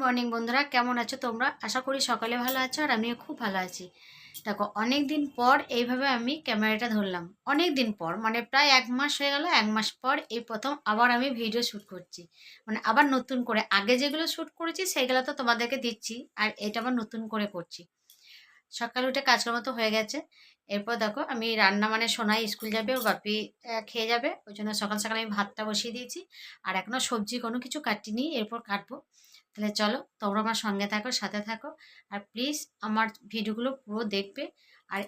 Morning বন্ধুরা, কেমন আছো তোমরা? আশা করি সকালে ভালো আছো আর আমিও খুব ভালো আছি। দেখো অনেক দিন পর এইভাবে আমি ক্যামেরাটা ধরলাম। অনেক দিন পর মানে প্রায় এক মাস হয়ে গেল, এক মাস পর এই প্রথম আবার আমি ভিডিও শ্যুট করছি। মানে আবার নতুন করে, আগে যেগুলো শ্যুট করেছি সেগুলো তো তোমাদেরকে দিচ্ছি, আর এটা আবার নতুন করে করছি। সকালে উঠে কাজকর্ম তো হয়ে গেছে। এরপর দেখো, আমি রান্না মানে সোনাই স্কুল যাবে ও বাপি খেয়ে যাবে। ওই জন্য সকাল সকাল আমি ভাতটা বসিয়ে দিয়েছি। আর এখনও সবজি কোনো কিছু কাটিনি, এরপর কাটবো। তাহলে চলো তোমরা আমার সঙ্গে থাকো, সাথে থাকো। আর প্লিজ আমার ভিডিওগুলো পুরো দেখবে। আর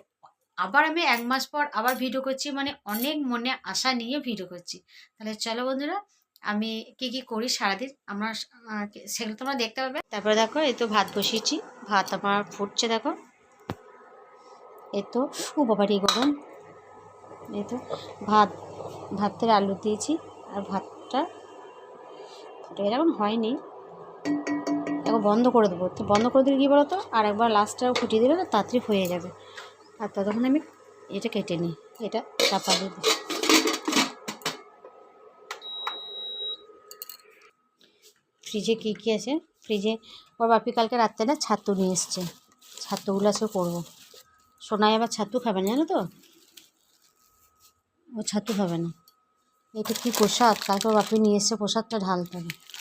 আবার আমি এক মাস পর আবার ভিডিও করছি মানে অনেক মনে আশা নিয়ে ভিডিও করছি। তাহলে চলো বন্ধুরা, আমি কি কি করি সারাদিন? আমরা সেগুলো তোমরা দেখতে পাবে। তারপরে দেখো, এই তো ভাত বসিয়েছি। ভাত আমার ফুটছে, দেখো। এই তো, ও বাবারি গরম। এই তো, ভাত, ভাতের আলু দিয়েছি। আর ভাতটা এরকম হয়নি। একবার বন্ধ করে দেবো। তো বন্ধ করে দিলে কী বলতো? আর একবার লাস্টটা ফুটিয়ে দিলে তাড়াতাড়ি হয়ে যাবে। আর ততক্ষণ আমি এটা কেটে নিই। এটা চাপা দিয়ে দিই। ফ্রিজে কী কী আছে? ফ্রিজে ওর বাপি কালকে রাত্রে না ছাতু নিয়ে এসছে। ছাতুগুলো আজকে করব। সোনাই আবার ছাতু খাবে না, জানো তো? ও ছাতু খাবে না। এটা কি প্রসাদ? কালকে বাপি নিয়ে এসছে প্রসাদটা ঢালতে। হবে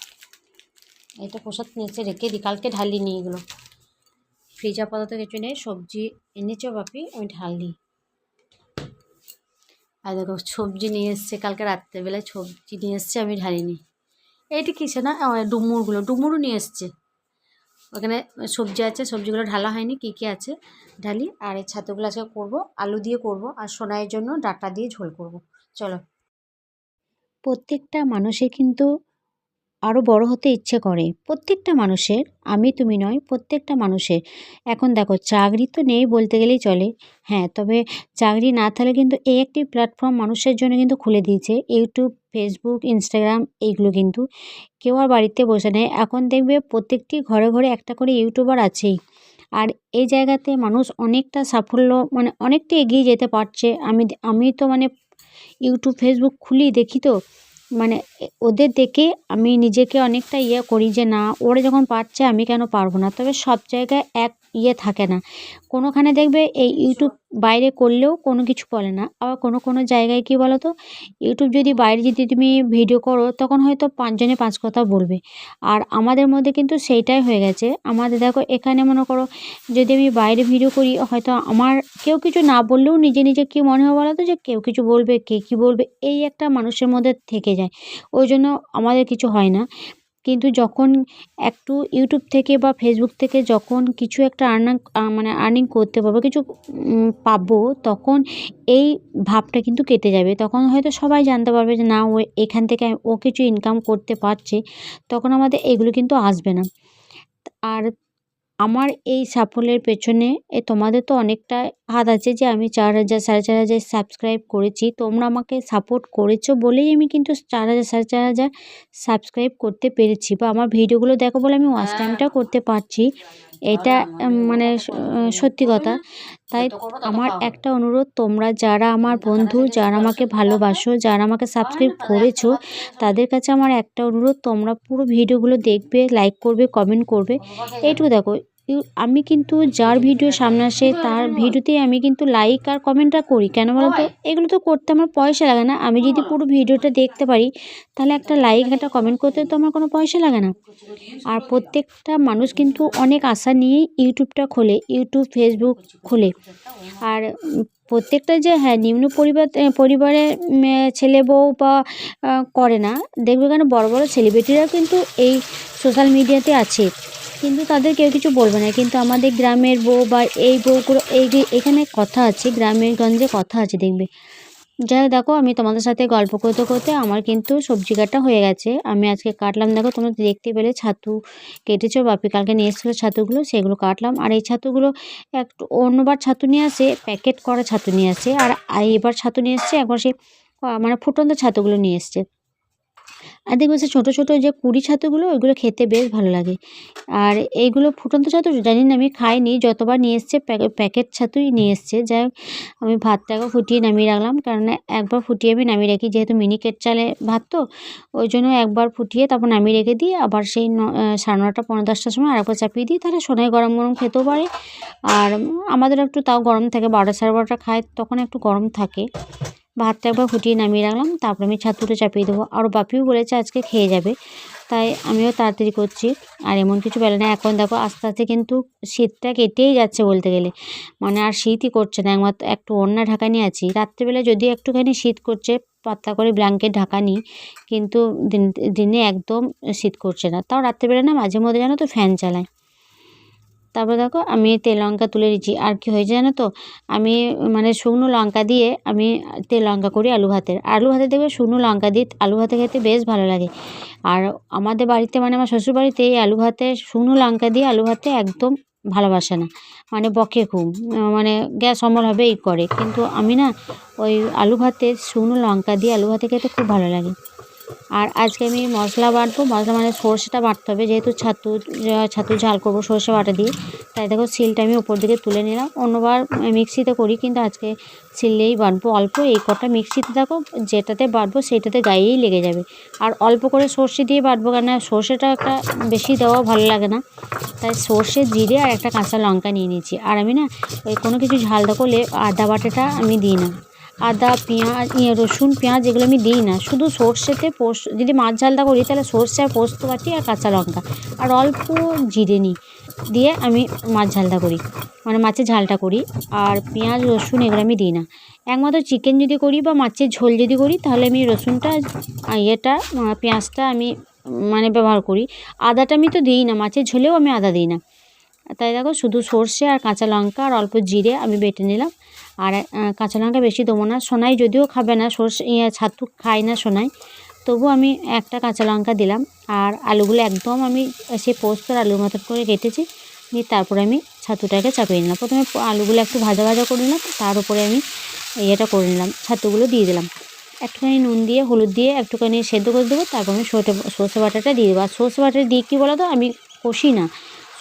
এটা প্রসাদ নিচে রেখে দিই। কালকে ঢালি নি এগুলো। ফ্রিজ আপাতত কিছু নেই, সবজি এনেছো বাপি আমি ঢালি। আর দেখো, সবজি নিয়ে এসছে, কালকে রাত্রেবেলায় সবজি নিয়ে এসছে, আমি ঢালিনি এইটা কিসে না? ডুমুরগুলো, ডুমুরও নিয়ে এসছে। ওখানে সবজি আছে, সবজিগুলো ঢালা হয়নি, কী কী আছে? ঢালি, আর এই ছাতুগুলো আজকে করব, আলু দিয়ে করব, আর সোনাইয়ের জন্য ডাটা দিয়ে ঝোল করব। চলো। প্রত্যেকটা মানুষের কিন্তু আরও বড় হতে ইচ্ছে করে। প্রত্যেকটা মানুষের, আমি তুমি নয়, প্রত্যেকটা মানুষের। এখন দেখো, চাকরি তো নেই বলতে গেলেই চলে। হ্যাঁ তবে চাকরি না থাকলে কিন্তু এই একটি প্ল্যাটফর্ম মানুষের জন্য কিন্তু খুলে দিয়েছে। ইউটিউব ফেসবুক ইনস্টাগ্রাম এইগুলো কিন্তু। কেউ আর বাড়িতে বসে নেয় এখন দেখবে প্রত্যেকটি ঘরে ঘরে একটা করে ইউটিউবার আছেই। আর এই জায়গাতে মানুষ অনেকটা সাফল্য মানে অনেকটা এগিয়ে যেতে পারছে। আমি আমি তো মানে ইউটিউব ফেসবুক খুলি দেখি তো। মানে ওদের দেখে আমি নিজেকে অনেকটা ইয়ে করি যে, না, ওরা যখন পারছে, আমি কেন পারব না? তবে সব জায়গায় এক ইয়ে থাকে না। কোনোখানে দেখবে এই ইউটিউব বাইরে করলেও কোনো কিছু বলে না। আবার কোনো কোনো জায়গায় কী বলো তো ইউটিউব যদি বাইরে যদি তুমি ভিডিও করো, তখন হয়তো পাঁচজনে পাঁচ কথা বলবে। আর আমাদের মধ্যে কিন্তু সেইটাই হয়ে গেছে। আমাদের দেখো, এখানে মনে করো, যদি আমি বাইরে ভিডিও করি, হয়তো আমার কেউ কিছু না বললেও নিজে নিজে কী মনে হয় বলো তো যে, কেউ কিছু বলবে, কে কী বলবে, এই একটা মানুষের মধ্যে থেকে যায়। ওই জন্য আমাদের কিছু হয় না। কিন্তু যখন একটু ইউটিউব থেকে বা ফেসবুক থেকে যখন কিছু একটা আর্নাং মানে আর্নিং করতে পারব, কিছু পাবো, তখন এই ভাবটা কিন্তু কেটে যাবে। তখন হয়তো সবাই জানতে পারবে যে, না, ও এখান থেকে ও কিছু ইনকাম করতে পারছে। তখন আমাদের এগুলো কিন্তু আসবে না। আর আমার এই সাফল্যের পেছনে এ তোমাদের তো অনেকটা হাত আছে যে আমি চার হাজার সাড়ে চার হাজার সাবস্ক্রাইব করেছি। তোমরা আমাকে সাপোর্ট করেছ বলেই আমি কিন্তু চার হাজার সাড়ে চার হাজার সাবস্ক্রাইব করতে পেরেছি বা আমার ভিডিওগুলো দেখো বলে আমি ওয়াচ টাইমটা করতে পারছি। এটা মানে সত্যি কথা। তাই আমার একটা অনুরোধ, তোমরা যারা আমার বন্ধু, যারা আমাকে ভালোবাসো, যারা আমাকে সাবস্ক্রাইব করেছ, তাদের কাছে আমার একটা অনুরোধ, তোমরা পুরো ভিডিওগুলো দেখবে লাইক করবে কমেন্ট করবে। এইটুকু দেখো আমি কিন্তু যার ভিডিও সামনে আসে তার ভিডিওতেই আমি কিন্তু লাইক আর কমেন্টটা করি। কেন বলো তো? এগুলো তো করতে আমার পয়সা লাগে না। আমি যদি পুরো ভিডিওটা দেখতে পারি তাহলে একটা লাইক একটা কমেন্ট করতে তো আমার কোনো পয়সা লাগে না। আর প্রত্যেকটা মানুষ কিন্তু অনেক আশা নিয়েই ইউটিউবটা খোলে ইউটিউব ফেসবুক খোলে। আর প্রত্যেকটা যে হ্যাঁ নিম্ন পরিবার পরিবারের উম, ছেলে বউ বা করে না। দেখবে কেন? বড় বড় সেলিব্রিটিরা কিন্তু এই সোশ্যাল মিডিয়াতে আছে। কিন্তু তাদের কেউ কিছু বলবে না। কিন্তু আমাদের গ্রামের বউ বা এই বউগুলো এই এখানে কথা আছে গ্রামের গঞ্জে কথা আছে দেখবে। যাই দেখো আমি তোমাদের সাথে গল্প করতে করতে আমার কিন্তু সবজি কাটা হয়ে গেছে। আমি আজকে কাটলাম দেখো তোমরা দেখতে পেলে ছাতু কেটেছো বাপি কালকে নিয়ে এসেছিল ছাতুগুলো সেগুলো কাটলাম। আর এই ছাতুগুলো একটু অন্যবার ছাতু নিয়ে আসে প্যাকেট করা ছাতু নিয়ে আসে। আর এবার ছাতু নিয়ে এসছে একবার সে আহ, মানে ফুটন্ত ছাতুগুলো নিয়ে এসছে। আর দেখবে সে ছোটো ছোটো যে কুড়ি ছাতুগুলো, ওইগুলো খেতে বেশ ভালো লাগে। আর এইগুলো ফুটন্ত ছাতু জানি না, আমি খাইনি, যতবার নিয়ে এসছে প্যাকেট ছাতুই নিয়ে এসছে। যাই আমি ভাতটাকে ফুটিয়ে নামিয়ে রাখলাম, কারণ একবার ফুটিয়ে আমি নামিয়ে রাখি, যেহেতু মিনিকেট চালে ভাত তো, ওই জন্য একবার ফুটিয়ে তারপর নামিয়ে রেখে দিই, আবার সেই সাড়ে নটা পনেরো দশটার সময় আরেকবার চাপিয়ে দিই, তাহলে সোনায় গরম গরম খেতেও পারে। আর আমাদের একটু তাও গরম থাকে, বারোটা, সাড়ে বারোটা খায়, তখন একটু গরম থাকে। ভাতটা একবার ফুটিয়ে নামিয়ে রাখলাম, তারপর আমি ছাতুটা চাপিয়ে দেবো। আর বাপিও বলেছে আজকে খেয়ে যাবে, তাই আমিও তাড়াতাড়ি করছি। আর এমন কিছু বেলা না, এখন দেখো আস্তে আস্তে কিন্তু শীতটা কেটেই যাচ্ছে বলতে গেলে। মানে আর শীতই করছে না, একমাত্র একটু অন্য ঢাকা নিয়ে আছি। রাত্রিবেলা যদি একটুখানি শীত করছে, পাতলা করে ব্ল্যাঙ্কেট ঢাকা নিই কিন্তু দিন, দিনে একদম শীত করছে না। তাও রাত্রিবেলা না মাঝে মধ্যে জানো তো ফ্যান চালায়। তারপর দেখো আমি তেল লঙ্কা তুলে দিচ্ছি আর কি হয়েছে জানো তো? আমি মানে শুকনো লঙ্কা দিয়ে আমি তেল লঙ্কা করি আলু ভাতের আলু ভাতে দেখবে শুকনো লঙ্কা দিয়ে আলু ভাতে খেতে বেশ ভালো লাগে। আর আমাদের বাড়িতে মানে আমার শ্বশুর বাড়িতে এই আলু ভাতে, শুকনো লঙ্কা দিয়ে আলু ভাতে একদম ভালোবাসে না। মানে বকে খুব। মানে গ্যাস অমল হবে এই করে। কিন্তু আমি না ওই আলু ভাতে শুকনো লঙ্কা দিয়ে আলু ভাতে খেতে খুব ভালো লাগে। আর আজকে আমি মশলা বাটবো, মশলা মানে সর্ষেটা বাটতে হবে, যেহেতু ছাতু ছাতু ঝাল করব সর্ষে বাটা দিয়ে। তাই দেখো সিলটা আমি উপর দিকে তুলে নিলাম। অন্যবার মিক্সিতে করি, কিন্তু আজকে সিললেই বাটবো অল্প। এই কটা মিক্সিতে দেখো যেটাতে বাটবো সেটাতে গায়েই লেগে যাবে। আর অল্প করে সর্ষে দিয়ে বাটবো কেন সর্ষেটা একটা বেশি দেওয়া ভালো লাগে না। তাই সর্ষে, জিরে আর একটা কাঁচা লঙ্কা নিয়ে নিয়েছি। আর আমি না ওই কোনো কিছু ঝালদা করলে আদা বাটাটা আমি দিই না। আদা, পেঁয়াজ ইয়ে রসুন, পেঁয়াজ এগুলো আমি দিই না। শুধু সর্ষেতে পোস্ত যদি মাছ ঝালটা করি তাহলে সর্ষে আর পোস্ত বাটি আর কাঁচা লঙ্কা। আর অল্প জিরে নিই, দিয়ে আমি মাছ ঝালটা করি। মানে মাছের ঝালটা করি। আর পেঁয়াজ, রসুন এগুলো আমি দিই না। একমাত্র চিকেন যদি করি বা মাছের ঝোল যদি করি, তাহলে আমি রসুনটা ইয়েটা পেঁয়াজটা আমি মানে ব্যবহার করি। আদাটা আমি তো দিই না, মাছের ঝোলেও আমি আদা দিই না। তাই দেখো শুধু সর্ষে আর কাঁচা লঙ্কা আর অল্প জিরে আমি বেটে নিলাম। আর কাঁচা লঙ্কা বেশি দেবো না, সোনাই যদিও খাবে না, সর্ষে ইয়ে ছাতু খায় না সোনাই, তবু আমি একটা কাঁচা লঙ্কা দিলাম। আর আলুগুলো একদম আমি সে পোস্তর আলুর মতন করে কেটেছি, নিয়ে তারপরে আমি ছাতুটাকে চাপিয়ে নিলাম। প্রথমে আলুগুলো একটু ভাজা ভাজা করে নিলাম, তার উপরে আমি ইয়েটা করে নিলাম, ছাতুগুলো দিয়ে দিলাম। একটুখানি নুন দিয়ে, হলুদ দিয়ে একটুখানি সেদ্ধ করে দেবো, তারপর আমি সর্ষে সর্ষে বাটাটা দিয়ে দেবো। আর সর্ষে বাটাটা দিয়ে কী বলো তো আমি কষি না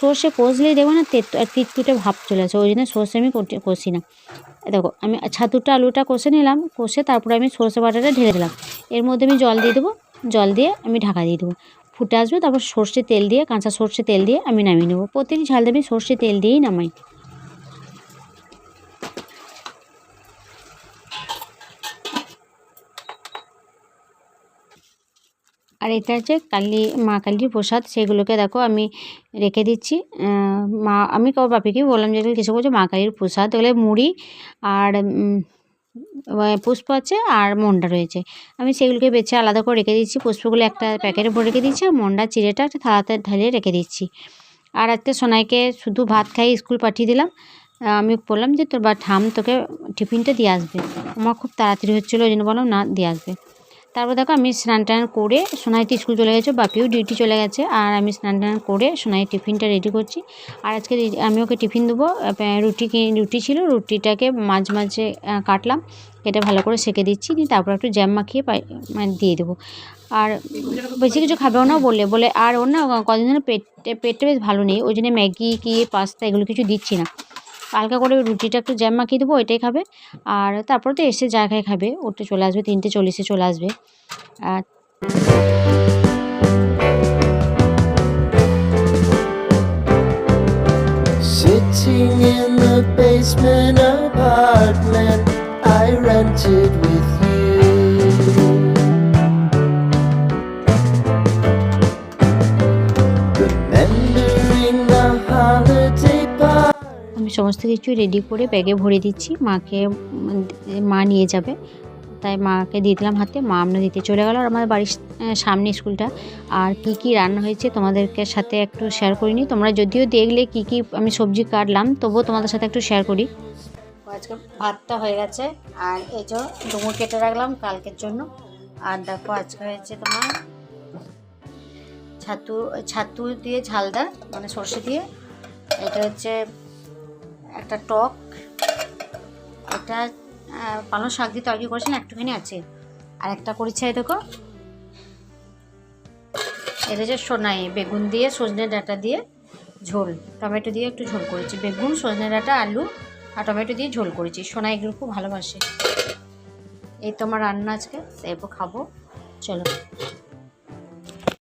সর্ষে কষলেই দেখব না, তেত তিতকুটে ভাব চলে আসে, ওই জন্য সর্ষে আমি কষি না। দেখো, আমি ছাতুটা আলুটা কষে নিলাম, কষে তারপরে আমি সর্ষে বাটাটা ঢেলে দিলাম। এর মধ্যে আমি জল দিয়ে দেবো, জল দিয়ে আমি ঢাকা দিয়ে দেবো। ফুটে আসবে, তারপর সর্ষে তেল দিয়ে, কাঁচা সর্ষে তেল দিয়ে আমি নামিয়ে নেব। প্রতিদিন ঝাল দিয়ে আমি সর্ষে তেল দিয়েই নামাই। আর এটা হচ্ছে কালী, মা কালীর প্রসাদ, সেগুলোকে দেখো আমি রেখে দিচ্ছি। মা, আমি কব বাপিকে বললাম যে কিছু বলছে, মা কালীর প্রসাদ, এগুলো মুড়ি আর পুষ্প আছে আর মন্ডা রয়েছে। আমি সেগুলোকে বেছে আলাদা করে রেখে দিচ্ছি, পুষ্পগুলো একটা প্যাকেটে ভরে রেখে দিচ্ছি আর মন্ডা চিড়েটা একটা থালাতে ঢালিয়ে রেখে দিচ্ছি। আর আজকে সোনাইকে শুধু ভাত খাই স্কুল পাঠিয়ে দিলাম। আমি বললাম যে তোর বা, ঠাম তোকে টিফিনটা দিয়ে আসবে। আমার খুব তাড়াতাড়ি হচ্ছিল, ওই জন্য বললাম, না, দিয়ে আসবে। তারপর দেখো আমি স্নান টান করে সোনাইতে স্কুল চলে গেছে, বাপিও ডিউটি চলে গেছে, আর আমি স্নান টান করে সোনাই টিফিনটা রেডি করছি। আর আজকে আমি ওকে টিফিন দেবো রুটি রুটি ছিল, রুটিটাকে মাঝে মাঝে কাটলাম কেটে ভালো করে সেঁকে দিচ্ছি দিয়ে তারপর একটু জ্যাম মাখিয়ে মানে দিয়ে দেবো। আর বেশি কিছু খাবেও না বললে, বলে আর ওর না, কদিন ধরে পেটে, পেটটা বেশ ভালো নেই, ওই জন্য ম্যাগি কি, পাস্তা এগুলো কিছু দিচ্ছি না। হালকা করে রুটিটা একটু জ্যাম মাখিয়ে দেবো, ওইটাই খাবে। আর তারপরে তো এসে যা খায় খাবে ওটা চলে আসবে, তিনটে চল্লিশে চলে আসবে। আর Sitting in the basement apartment, I rented আমি সমস্ত কিছু রেডি করে ব্যাগে ভরে দিচ্ছি। মাকে, মা নিয়ে যাবে। তাই মাকে দিয়ে দিলাম হাতে। মা আমরা দিতে চলে গেল আর আমাদের বাড়ির সামনে স্কুলটা। আর কি কি রান্না হয়েছে তোমাদেরকে সাথে একটু শেয়ার করিনি। তোমরা যদিও দেখলে কি কি আমি সবজি কাটলাম, তবুও তোমাদের সাথে একটু শেয়ার করি। আজকে ভাতটা হয়ে গেছে। আর এই যে ডুমুর কেটে রাখলাম কালকের জন্য। আর দেখো আজকে হয়েছে তোমার ছাতু ছাতু দিয়ে ঝালদা মানে সর্ষে দিয়ে। এটা হচ্ছে একটা টক, এটা পালং শাক দিয়ে তরকারি করেছেন, একটুখানি আছে। আর একটা করেছে দেখো। এটা যে সোনাই বেগুন দিয়ে সজনে ডাঁটা দিয়ে ঝোল। টমেটো দিয়ে একটু ঝোল করেছি। বেগুন, সজনে ডাঁটা, আলু আর টমেটো দিয়ে ঝোল করেছি। সোনা এগুলো খুব ভালোবাসে। এই তোমার রান্না আজকে এরপর খাব। চলো।